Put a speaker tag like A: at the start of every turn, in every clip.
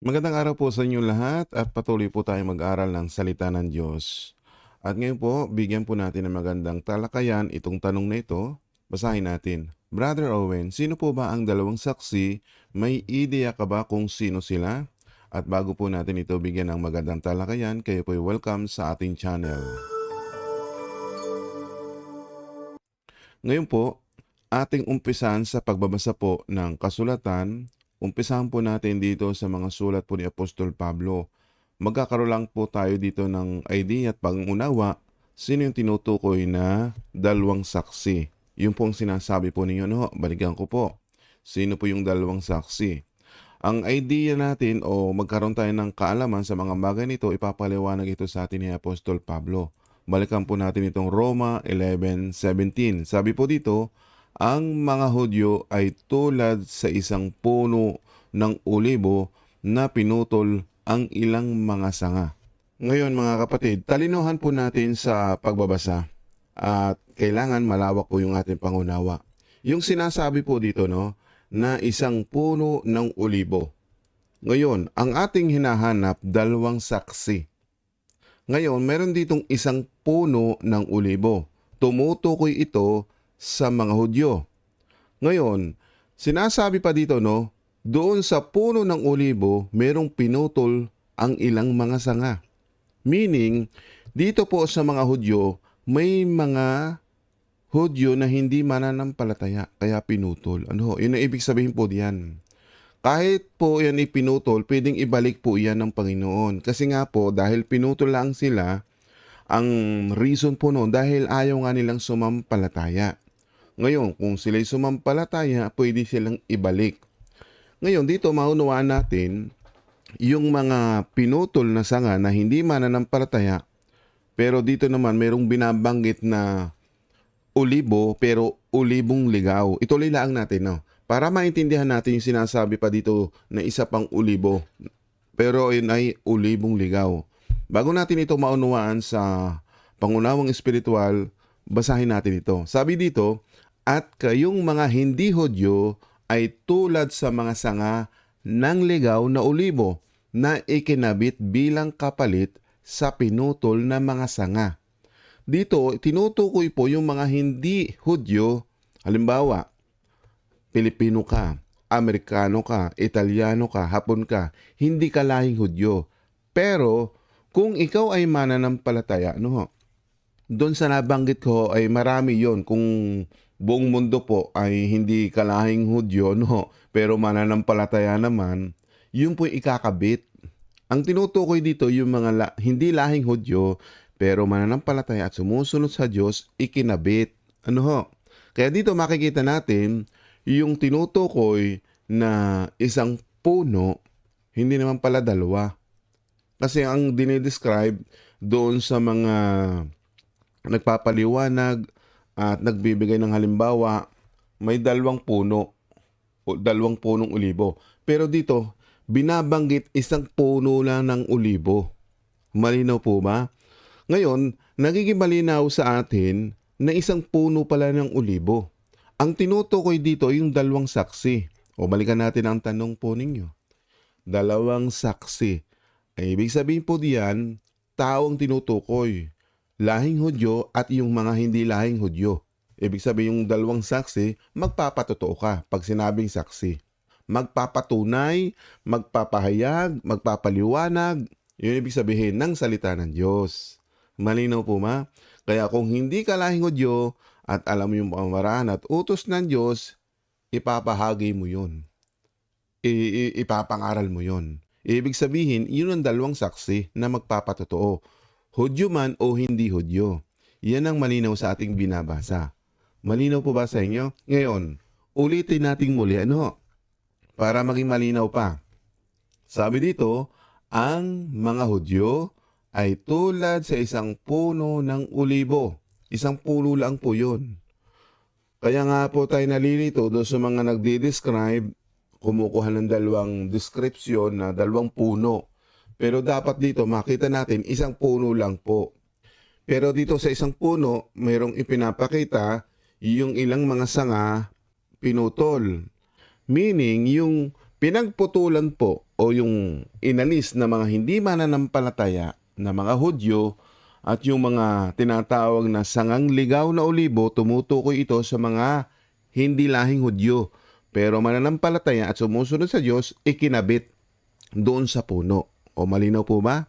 A: Magandang araw po sa inyong lahat at patuloy po tayong mag-aral ng salita ng Diyos. At ngayon po, bigyan po natin ng magandang talakayan itong tanong na ito. Basahin natin. Brother Owen, sino po ba ang dalawang saksi? May ideya ka ba kung sino sila? At bago po natin ito bigyan ng magandang talakayan, kayo po welcome sa ating channel. Ngayon po, ating umpisan sa pagbabasa po ng kasulatan Umpisahan po natin dito sa mga sulat po ni Apostol Pablo. Magkakaroon lang po tayo dito ng idea at pangunawa sino yung tinutukoy na dalawang saksi. Yung pong sinasabi po ninyo, no? Balikan ko po. Sino po yung dalawang saksi? Ang idea natin o magkaroon tayo ng kaalaman sa mga bagay nito, ipapaliwanag ito sa atin ni Apostol Pablo. Balikan po natin itong Roma 11.17. Sabi po dito, ang mga Hudyo ay tulad sa isang puno ng olibo na pinutol ang ilang mga sanga. Ngayon mga kapatid, talinuhan po natin sa pagbabasa at kailangan malawak po yung ating pangunawa. Yung sinasabi po dito no, na isang puno ng olibo. Ngayon, ang ating hinahanap dalawang saksi. Ngayon, meron ditong isang puno ng olibo. Tumutukoy ito sa mga Hudyo. Ngayon, sinasabi pa dito no, doon sa puno ng olibo, merong pinutol ang ilang mga sanga. Meaning, dito po sa mga Hudyo, may mga Hudyo na hindi mananampalataya, kaya pinutol. Ano? Yun ang ibig sabihin po diyan. Kahit po yan ipinutol, pwedeng ibalik po yan ng Panginoon. Kasi nga po, dahil pinutol lang sila, ang reason po noon, dahil ayaw nga nilang sumampalataya. Ngayon, kung sila'y sumampalataya, pwede silang ibalik. Ngayon, dito maunawaan natin yung mga pinutol na sanga na hindi mananampalataya, pero dito naman mayroong binabanggit na ulibo pero ulibong ligaw. Ituloy lang natin, no? Para maintindihan natin yung sinasabi pa dito na isa pang ulibo. Pero yun ay ulibong ligaw. Bago natin ito maunawaan sa pangunawang espiritual, basahin natin ito. Sabi dito, at kayong mga hindi Hudyo ay tulad sa mga sanga ng ligaw na olibo na ikinabit bilang kapalit sa pinutol na mga sanga. Dito, tinutukoy po yung mga hindi Hudyo, halimbawa, Pilipino ka, Amerikano ka, Italiano ka, Hapon ka, hindi ka lahing Hudyo. Pero, kung ikaw ay mananampalataya, no, doon sa nabanggit ko ay marami yon kung buong mundo po ay hindi kalahing Hudyo, no, pero mananampalataya naman, yun po ikakabit. Ang tinutukoy dito yung mga la- hindi lahing Hudyo, pero mananampalataya at sumusunod sa Diyos, ikinabit. Ano ho? Kaya dito makikita natin yung tinutukoy na isang puno, hindi naman pala dalawa. Kasi ang dinidescribe doon sa mga nagpapaliwanag at nagbibigay ng halimbawa, may dalawang puno, o dalawang punong ulibo. Pero dito, binabanggit isang puno lang ng ulibo. Malinaw po ba? Ngayon, nagiging malinaw sa atin na isang puno pala ng ulibo. Ang tinutukoy dito yung dalawang saksi. O balikan natin ang tanong po ninyo. Dalawang saksi. Ay, ibig sabihin po diyan, taong tinutukoy lahing Hudyo at yung mga hindi lahing Hudyo. Ibig sabihin yung dalawang saksi, magpapatotoo ka pag sinabing saksi. Magpapatunay, magpapahayag, magpapaliwanag. Yun ibig sabihin ng salita ng Diyos. Malinaw po ma? Kaya kung hindi ka lahing Hudyo at alam mo yung pamamaraan at utos ng Diyos, ipapahagi mo yun. I- ipapangaral mo yun. Ibig sabihin, yun ang dalawang saksi na magpapatotoo. Hudyo man o hindi Hudyo. Yan ang malinaw sa ating binabasa. Malinaw po ba sa inyo? Ngayon, ulitin nating muli ano para maging malinaw pa. Sabi dito, ang mga Hudyo ay tulad sa isang puno ng ulibo. Isang puno lang po yun. Kaya nga po tayo nalilito doon sa mga nagdi-describe, kumukuha ng dalawang description na dalawang puno. Pero dapat dito makita natin isang puno lang po. Pero dito sa isang puno, mayroong ipinapakita yung ilang mga sanga pinutol. Meaning, yung pinagputulan po o yung inalis na mga hindi mananampalataya na mga Hudyo at yung mga tinatawag na sangang ligaw na olibo, tumutukoy ito sa mga hindi lahing Hudyo. Pero mananampalataya at sumusunod sa Diyos, ikinabit doon sa puno. O malinaw po ba?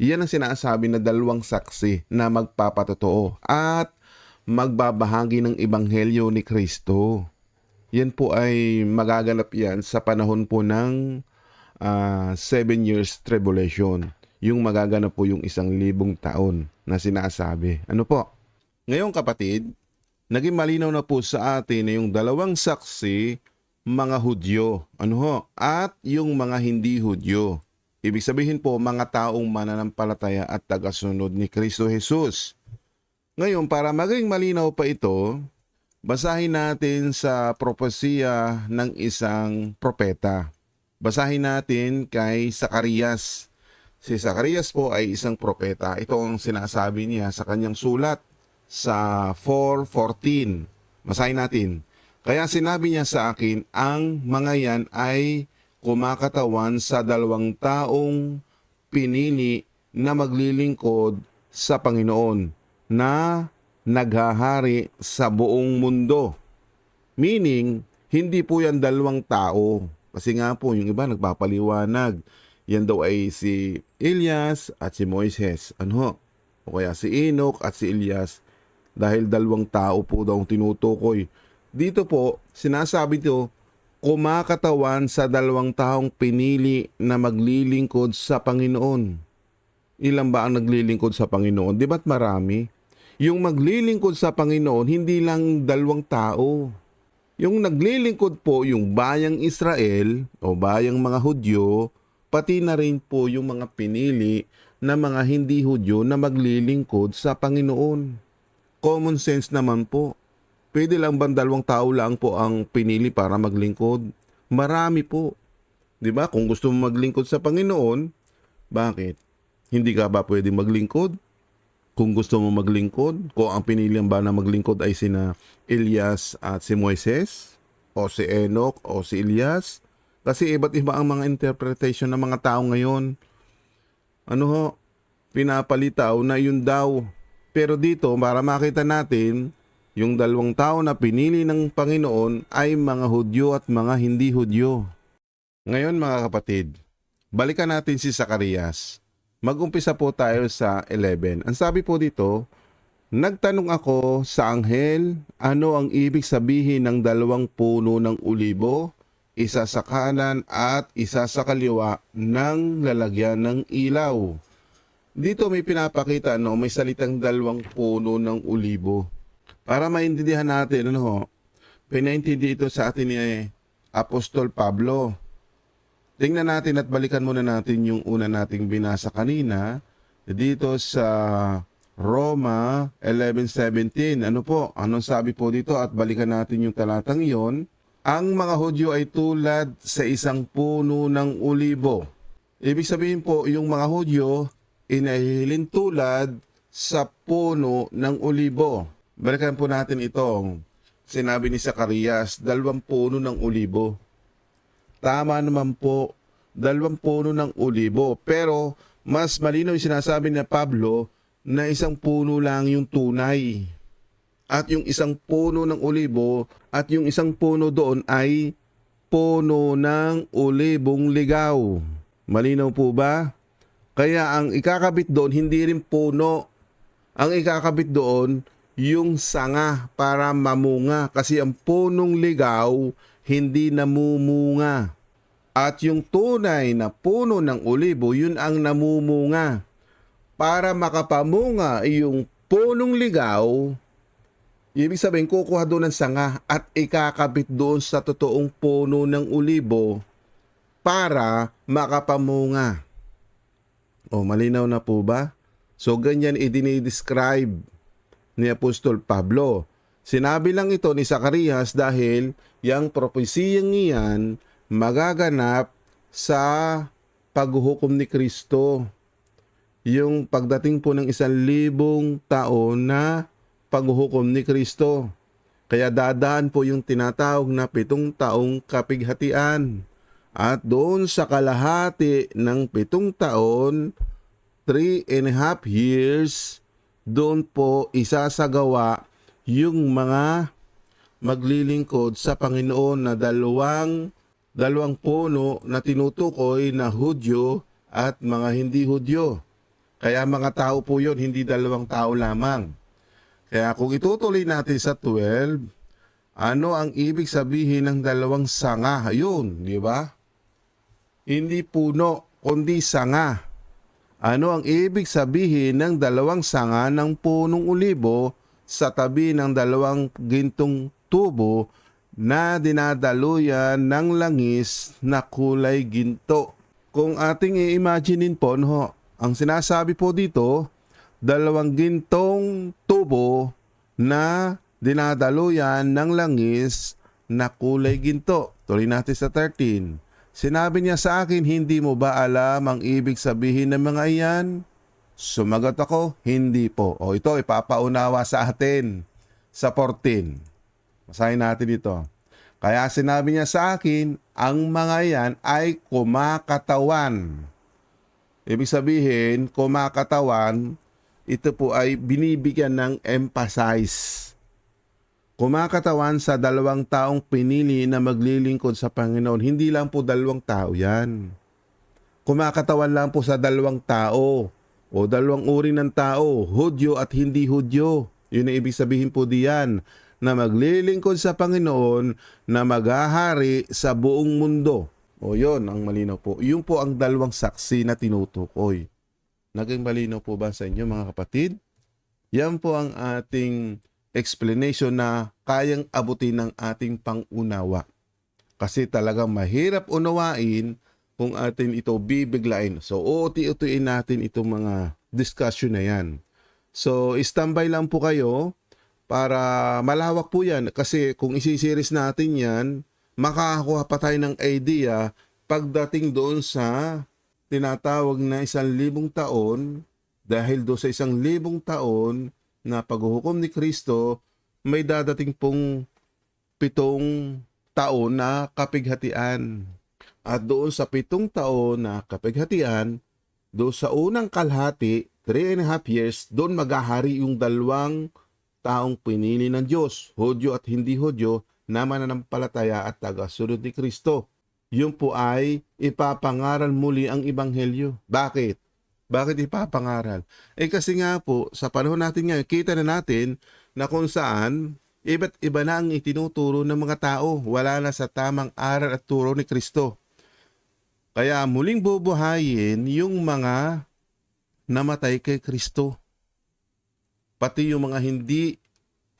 A: Iyan ang sinasabi na dalawang saksi na magpapatotoo at magbabahagi ng ebanghelyo ni Kristo. Yan po ay magaganap yan sa panahon po ng ah, seven years tribulation. Yung magaganap po yung isang libong taon na sinasabi. Ano po? Ngayon kapatid, naging malinaw na po sa atin na yung dalawang saksi, mga Hudyo. Ano ho? At yung mga hindi Hudyo. Ibig sabihin po, mga taong mananampalataya at tagasunod ni Kristo Jesus. Ngayon, para maging malinaw pa ito, basahin natin sa propesya ng isang propeta. Basahin natin kay Sakarias. Si Sakarias po ay isang propeta. Ito ang sinasabi niya sa kanyang sulat sa 4.14. Basahin natin. Kaya sinabi niya sa akin, ang mga yan ay kumakatawan sa dalawang taong pinili na maglilingkod sa Panginoon na naghahari sa buong mundo. Meaning, hindi po yan dalawang tao. Kasi nga po, yung iba nagpapaliwanag. Yan daw ay si Elias at si Moises. Ano? O kaya si Enoch at si Elias. Dahil dalawang tao po daw tinutukoy. Dito po, sinasabi ito, kumakatawan sa dalawang taong pinili na maglilingkod sa Panginoon. Ilan ba ang naglilingkod sa Panginoon? Di ba't marami? Yung maglilingkod sa Panginoon, hindi lang dalawang tao. Yung naglilingkod po, yung bayang Israel o bayang mga Hudyo, pati na rin po yung mga pinili na mga hindi Hudyo na maglilingkod sa Panginoon. Common sense naman po. Pwede lang ba dalawang tao lang po ang pinili para maglingkod? Marami po. 'Di ba? Kung gusto mo maglingkod sa Panginoon, bakit? Hindi ka ba pwede maglingkod? Kung gusto mo maglingkod, kung ang pinili ba na maglingkod ay sina Elias at si Moises, o si Enoch, o si Elias, kasi iba't iba ang mga interpretation ng mga tao ngayon. Ano ho? Pinapalitaw na yun daw. Pero dito, para makita natin, yung dalawang tao na pinili ng Panginoon ay mga Hudyo at mga hindi Hudyo. Ngayon mga kapatid, balikan natin si Zacarias. Mag-umpisa po tayo sa 11. Ang sabi po dito, Nagtanong ako sa anghel, ano ang ibig sabihin ng dalawang puno ng ulibo, isa sa kanan at isa sa kaliwa ng lalagyan ng ilaw. Dito may pinapakita no, may salitang dalawang puno ng ulibo. Para maintindihan natin, ano ho, pinaintindi ito sa atin ni Apostol Pablo. Tingnan natin at balikan muna natin yung una nating binasa kanina dito sa Roma 11.17. Ano po? Anong sabi po dito? At balikan natin yung talatang iyon. Ang mga Hudyo ay tulad sa isang puno ng ulibo. Ibig sabihin po, yung mga Hudyo inahilin tulad sa puno ng ulibo. Balikan po natin itong sinabi ni Zacarias, dalawang puno ng ulibo. Tama naman po, dalawang puno ng ulibo. Pero mas malinaw yung sinasabi ni Pablo na isang puno lang yung tunay. At yung isang puno ng ulibo at yung isang puno doon ay puno ng ulibong ligaw. Malinaw po ba? Kaya ang ikakabit doon hindi rin puno. Ang ikakabit doon yung sanga para mamunga kasi ang punong ligaw hindi namumunga. At yung tunay na puno ng ulibo, yun ang namumunga para makapamunga yung punong ligaw, ibig sabihin kukuha doon ng sanga at ikakabit doon sa totoong puno ng ulibo para makapamunga. O malinaw na po ba? So ganyan idinidescribe ni Apostol Pablo. Sinabi lang ito ni Zacarias dahil yung propesiyang iyan magaganap sa paghuhukom ni Kristo yung pagdating po ng isang libong tao na paghuhukom ni Kristo. Kaya dadaan po yung tinatawag na pitong taong kapighatian. At doon sa kalahati ng pitong taon, three and a half years, doon po isasagawa yung mga maglilingkod sa Panginoon na dalawang dalawang puno na tinutukoy na Hudyo at mga hindi Hudyo. Kaya mga tao po yun, hindi dalawang tao lamang. Kaya kung itutuloy natin sa 12, ano ang ibig sabihin ng dalawang sanga? Yun, di ba? Hindi puno, kundi sanga. Ano ang ibig sabihin ng dalawang sanga ng punong ulibo sa tabi ng dalawang gintong tubo na dinadaluyan ng langis na kulay ginto? Kung ating i-imaginein po, no, ang sinasabi po dito, dalawang gintong tubo na dinadaluyan ng langis na kulay ginto. Tuloy natin sa 13. Sinabi niya sa akin, hindi mo ba alam ang ibig sabihin ng mga iyan? Sumagot ako, hindi po. O ito, ipapaunawa sa atin sa 14. Masahin natin ito. Kaya sinabi niya sa akin, ang mga yan ay kumakatawan. Ibig sabihin, kumakatawan, ito po ay binibigyan ng emphasize. Kumakatawan sa dalawang taong pinili na maglilingkod sa Panginoon. Hindi lang po dalawang tao yan. Kumakatawan lang po sa dalawang tao o dalawang uri ng tao, Hudyo at hindi Hudyo. Yun ang ibig sabihin po diyan na maglilingkod sa Panginoon na maghahari sa buong mundo. O yun ang malinaw po. Yun po ang dalawang saksi na tinutukoy. Naging malinaw po ba sa inyo mga kapatid? Yan po ang ating explanation na kayang abutin ng ating pangunawa. Kasi talagang mahirap unawain kung atin ito bibiglain. So, uuti-utuin natin itong mga discussion na yan. So, standby lang po kayo para malawak po yan. Kasi kung isisiris natin yan, makakakuha pa tayo ng idea pagdating doon sa tinatawag na isang libong taon dahil doon sa isang libong taon na paghuhukom ni Kristo, may dadating pong pitong taon na kapighatian. At doon sa pitong taon na kapighatian, doon sa unang kalahati, three and a half years, doon magahari yung dalawang taong pinili ng Diyos, Hodyo at hindi Hodyo, na mananampalataya at tagasunod ni Kristo. Yun po ay ipapangaral muli ang Ibanghelyo. Bakit? Bakit ipapangaral? Eh kasi nga po, sa panahon natin ngayon, kita na natin na kung saan iba't iba na ang itinuturo ng mga tao. Wala na sa tamang aral at turo ni Kristo. Kaya muling bubuhayin yung mga namatay kay Kristo. Pati yung mga hindi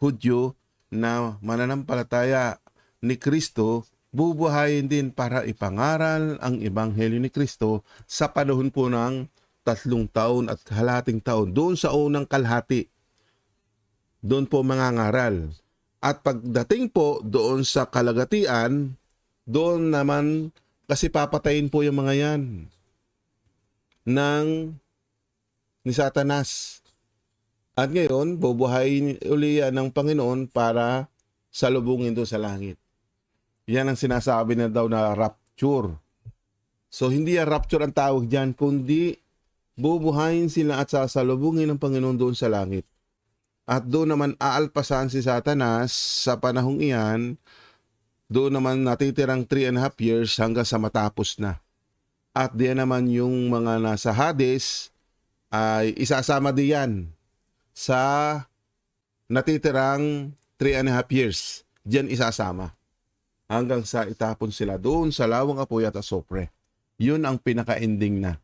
A: Hudyo na mananampalataya ni Kristo, bubuhayin din para ipangaral ang Ebanghelyo ni Kristo sa panahon po ng tatlong taon at kalahating taon. Doon sa unang kalahati, doon po mangangaral. At pagdating po doon sa kalagatian, doon naman kasi papatayin po yung mga yan ng ni Satanas. At ngayon, bubuhayin uli yan ng Panginoon para salubungin doon sa langit. Yan ang sinasabi na daw na rapture. So, hindi yan rapture ang tawag dyan, kundi bubuhayin sila at sasalubungin ng Panginoon doon sa langit. At doon naman aalpasan si Satanas sa panahong iyan, doon naman natitirang 3 and a half years hanggang sa matapos na. At diyan naman yung mga nasa Hades ay isasama diyan sa natitirang 3 and a half years. Diyan isasama. Hanggang sa itapon sila doon sa lawang apoy at asopre. Yun ang pinaka-ending na.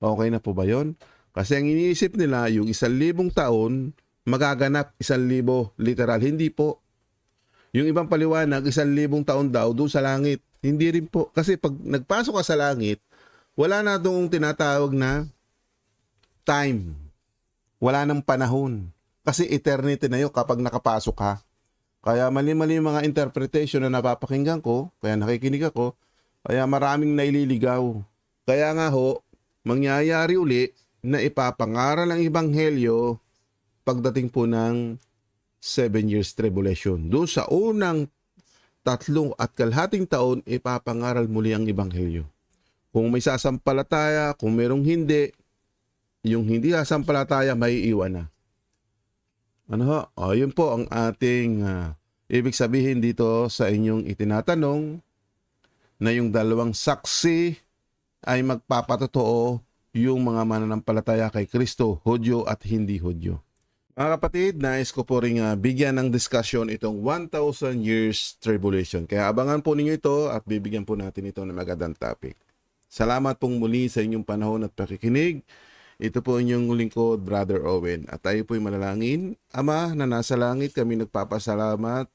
A: Okay na po ba yon? Kasi ang iniisip nila, yung isang libong taon, magaganap isang libo literal. Hindi po. Yung ibang paliwanag, isang libong taon daw doon sa langit. Hindi rin po. Kasi pag nagpasok ka sa langit, wala na doong tinatawag na time. Wala nang panahon. Kasi eternity na yun kapag nakapasok ka. Kaya mali-mali mga interpretation na napapakinggan ko, kaya nakikinig ako, kaya maraming naililigaw. Kaya nga ho, mangyayari uli na ipapangaral ang Ebanghelyo pagdating po ng 7 years tribulation. Doon sa unang tatlong at kalhating taon ipapangaral muli ang ebanghelyo. Kung may sasampalataya, kung merong hindi, yung hindi sasampalataya may iwan na. Ano ho? O, yun po ang ating ah, ibig sabihin dito sa inyong itinatanong na yung dalawang saksi ay magpapatotoo yung mga mananampalataya kay Kristo, Hodyo at hindi Hodyo. Mga kapatid, nais ko po rin ah, bigyan ng discussion itong 1,000 years tribulation. Kaya abangan po ninyo ito at bibigyan po natin ito ng magandang topic. Salamat pong muli sa inyong panahon at pakikinig. Ito po inyong lingkod, Brother Owen. At tayo po'y manalangin. Ama na nasa langit, kami nagpapasalamat.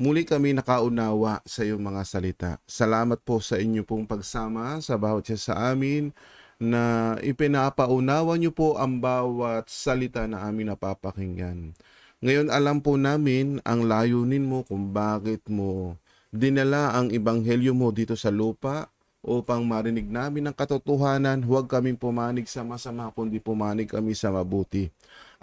A: Muli kami nakaunawa sa iyong mga salita. Salamat po sa inyo pong pagsama sa bawat isa sa amin na ipinapaunawa niyo po ang bawat salita na amin napapakinggan. Ngayon alam po namin ang layunin mo kung bakit mo dinala ang ibanghelyo mo dito sa lupa upang marinig namin ang katotohanan, huwag kaming pumanig sa masama, kundi pumanig kami sa mabuti.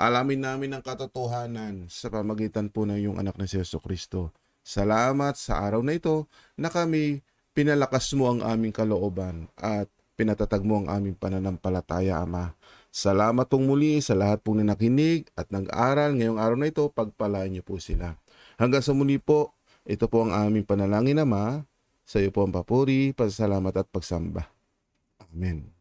A: Alamin namin ang katotohanan sa pamagitan po ng iyong anak na si Yeso Kristo. Salamat sa araw na ito na kami pinalakas mo ang aming kalooban at pinatatag mo ang aming pananampalataya, Ama. Salamat pong muli sa lahat pong nakinig at nag-aral ngayong araw na ito, pagpalaan niyo po sila. Hanggang sa muli po, ito po ang aming panalangin, Ama. Sa iyo po ang papuri, pasalamat at pagsamba. Amen.